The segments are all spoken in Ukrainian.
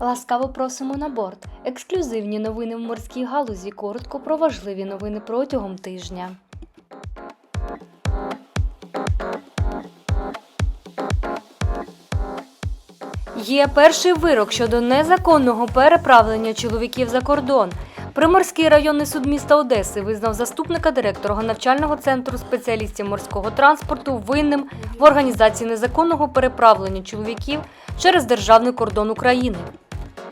Ласкаво просимо на борт. Ексклюзивні новини в морській галузі. Коротко про важливі новини протягом тижня. Є перший вирок щодо незаконного переправлення чоловіків за кордон. Приморський районний суд міста Одеси визнав заступника директора навчального центру спеціалістів морського транспорту винним в організації незаконного переправлення чоловіків через державний кордон України.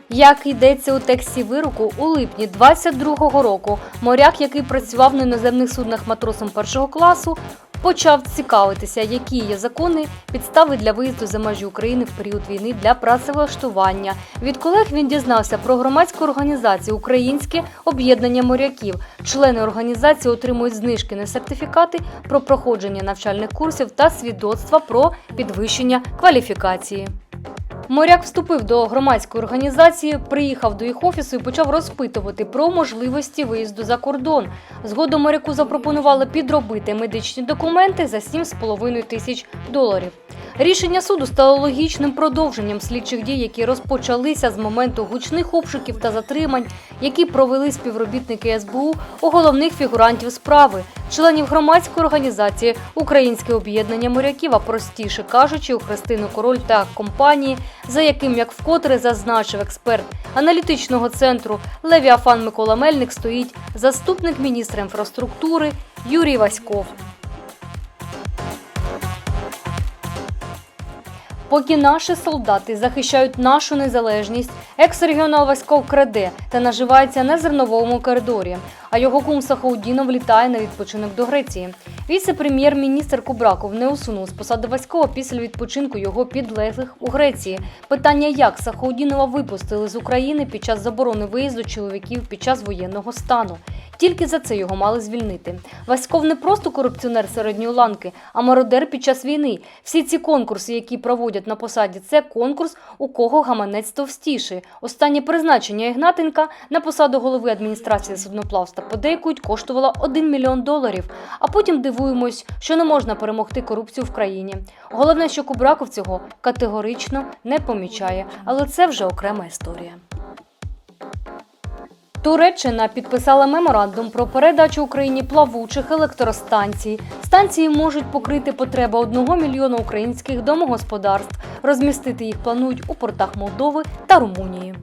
Як йдеться у тексті вироку, у липні 22-го року моряк, який працював на іноземних суднах матросом першого класу, почав цікавитися, які є закони підстави для виїзду за межі України в період війни для працевлаштування. Від колег він дізнався про громадську організацію Українське об'єднання моряків. Члени організації отримують знижки на сертифікати про проходження навчальних курсів та свідоцтва про підвищення кваліфікації. Моряк вступив до громадської організації, приїхав до їх офісу і почав розпитувати про можливості виїзду за кордон. Згодом моряку запропонували підробити медичні документи за 7,5 тисяч доларів. Рішення суду стало логічним продовженням слідчих дій, які розпочалися з моменту гучних обшуків та затримань, які провели співробітники СБУ у головних фігурантів справи, членів громадської організації Українське об'єднання моряків, а простіше кажучи, у Христину Король та компанії, за яким, як вкотре зазначив експерт аналітичного центру Левіафан Микола Мельник, стоїть заступник міністра інфраструктури Юрій Васьков. Поки наші солдати захищають нашу незалежність, екс-регіонал Васьков краде та наживається на зерновому коридорі, а його кум Сахаудінов літає на відпочинок до Греції. Віце-прем'єр-міністр Кубраков не усунув з посади Васькова після відпочинку його підлеглих у Греції. Питання, як Сахаудінова випустили з України під час заборони виїзду чоловіків під час воєнного стану. Тільки за це його мали звільнити. Васьков не просто корупціонер середньої ланки, а мародер під час війни. Всі ці конкурси, які проводять на посаді, це конкурс, у кого гаманець товстіший. Останнє призначення Ігнатенка на посаду голови адміністрації судноплавства подейкують коштувало 1 мільйон доларів. А потім дивуємось, що не можна перемогти корупцію в країні. Головне, що Кубраков цього категорично не помічає, але це вже окрема історія. Туреччина підписала меморандум про передачу Україні плавучих електростанцій. Станції можуть покрити потреби одного мільйона українських домогосподарств. Розмістити їх планують у портах Молдови та Румунії.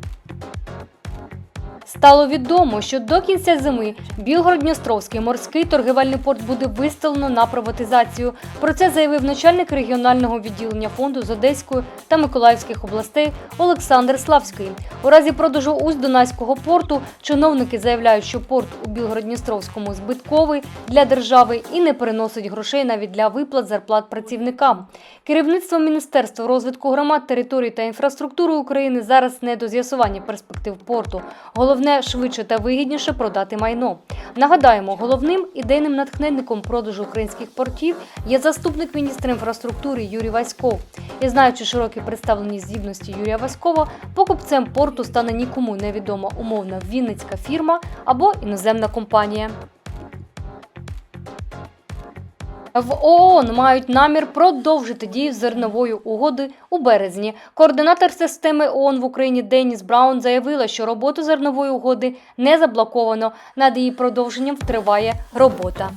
Стало відомо, що до кінця зими Білгород-Дністровський морський торгівельний порт буде виставлено на приватизацію. Про це заявив начальник регіонального відділення фонду з Одеської та Миколаївських областей Олександр Славський. У разі продажу усть Дунайського порту чиновники заявляють, що порт у Білгород-Дністровському збитковий для держави і не переносить грошей навіть для виплат зарплат працівникам. Керівництво Міністерства розвитку громад, територій та інфраструктури України зараз не до з'ясування перспектив порту. Головне швидше та вигідніше продати майно. Нагадаємо, головним ідейним натхненником продажу українських портів є заступник міністра інфраструктури Юрій Васьков. І знаючи широкі представлені здібності Юрія Васькова, покупцем порту стане нікому невідома умовна вінницька фірма або іноземна компанія. В ООН мають намір продовжити дію зернової угоди у березні. Координатор системи ООН в Україні Деніс Браун заявила, що роботу зернової угоди не заблоковано. Над її продовженням триває робота.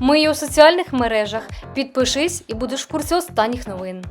Ми є у соціальних мережах. Підпишись і будеш в курсі останніх новин.